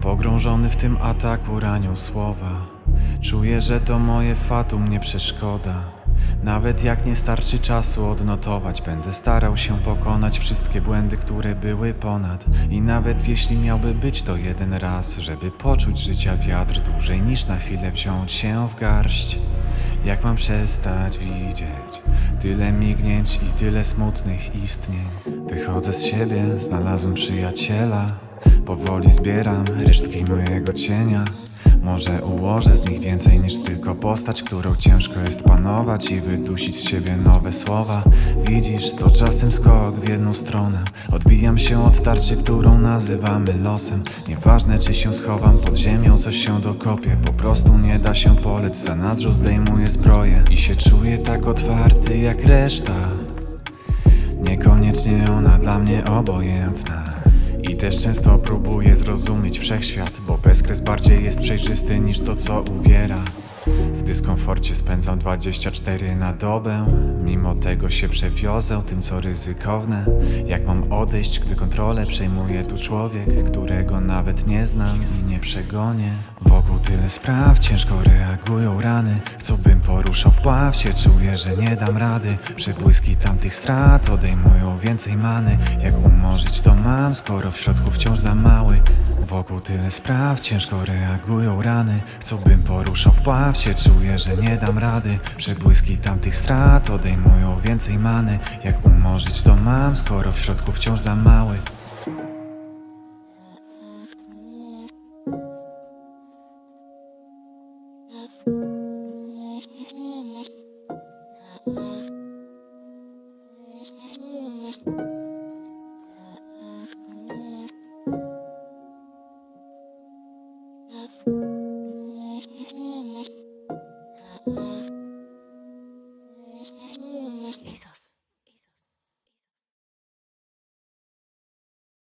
Pogrążony w tym ataku ranią słowa. Czuję, że to moje fatum nie przeszkoda. Nawet jak nie starczy czasu odnotować Będę starał się pokonać wszystkie błędy, które były ponad. I nawet jeśli miałby być to jeden raz Żeby poczuć życia wiatr dłużej niż na chwilę wziąć się w garść. Jak mam przestać widzieć Tyle mignięć i tyle smutnych istnień? Wychodzę z siebie, znalazłem przyjaciela. Powoli zbieram resztki mojego cienia Może ułożę z nich więcej niż tylko postać Którą ciężko jest panować i wydusić z siebie nowe słowa. Widzisz, to czasem skok w jedną stronę. Odbijam się od tarczy, którą nazywamy losem. Nieważne czy się schowam pod ziemią, coś się dokopie Po prostu nie da się polec, za nadrzu zdejmuję zbroję I się czuję tak otwarty jak reszta. Niekoniecznie ona dla mnie obojętna I też często próbuję zrozumieć wszechświat Bo bezkres bardziej jest przejrzysty niż to co uwiera W dyskomforcie spędzam 24 na dobę. Mimo tego się przewiozę tym co ryzykowne. Jak mam odejść, gdy kontrolę przejmuje tu człowiek Którego nawet nie znam i nie przegonię? Wokół tyle spraw, ciężko reagują rany. Chcą bym poruszał wpław się, czuję, że nie dam rady. Przebłyski tamtych strat odejmują więcej many. Jak umorzyć to mam, skoro w środku wciąż za mały. Wokół tyle spraw, ciężko reagują rany. Chcą bym poruszał wpław się, czuję, że nie dam rady Przebłyski tamtych strat odejmują więcej many Jak umorzyć to mam, skoro w środku wciąż za mały.